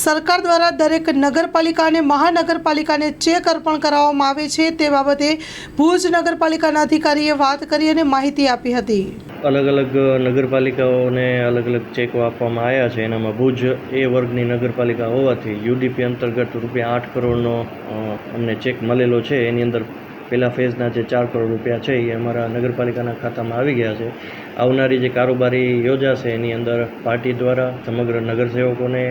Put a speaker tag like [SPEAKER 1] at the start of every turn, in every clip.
[SPEAKER 1] સરકાર દ્વારા દરેક નગરપાલિકા અને મહાનગરપાલિકાને ચેક અર્પણ કરાવવામાં આવે છે તે બાબતે ભુજ નગરપાલિકાના અધિકારીએ વાત કરી અને માહિતી આપી હતી.
[SPEAKER 2] અલગ અલગ નગરપાલિકાઓને અલગ અલગ ચેકો આપવામાં આવ્યા છે. એનામાં ભુજ એ વર્ગની નગરપાલિકા હોવાથી યુડીપી અંતર્ગત રૂપિયા આઠ કરોડનો અમને ચેક મળેલો છે. એની અંદર પહેલા ફેઝના જે ચાર કરોડ રૂપિયા છે એ અમારા નગરપાલિકાના ખાતામાં આવી ગયા છે. આવનારી જે કારોબારી યોજાશે એની અંદર પાર્ટી દ્વારા સમગ્ર નગરસેવકોને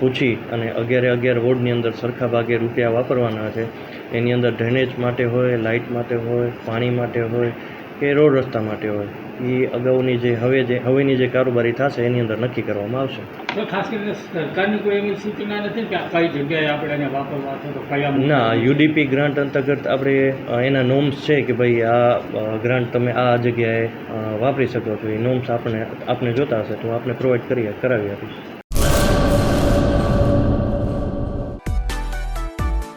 [SPEAKER 2] પૂછી અને અગિયારે અગિયાર વોર્ડની અંદર સરખા ભાગે રૂપિયા વાપરવાના છે. એની અંદર ડ્રેનેજ માટે હોય લાઇટ માટે હોય પાણી માટે હોય કે રોડ રસ્તા માટે હોય. એ અગાઉની જે હવે જે હવેની જે કારોબારી થશે એની અંદર નક્કી કરવામાં આવશે.
[SPEAKER 3] તો ખાસ કરીને સરકારની કોઈ એવી સૂચના નથી કે કઈ જગ્યાએ આપણે એને વાપરવા અથવા તો કયા
[SPEAKER 2] ના યુડીપી ગ્રાન્ટ અંતર્ગત આપણે એના નોમ્સ છે કે ભાઈ આ ગ્રાન્ટ તમે આ જગ્યાએ વાપરી શકો છો. એ નોમ્સ આપણે આપને જોતા હશે તો આપણે પ્રોવાઈડ કરી કરાવી આપીશું.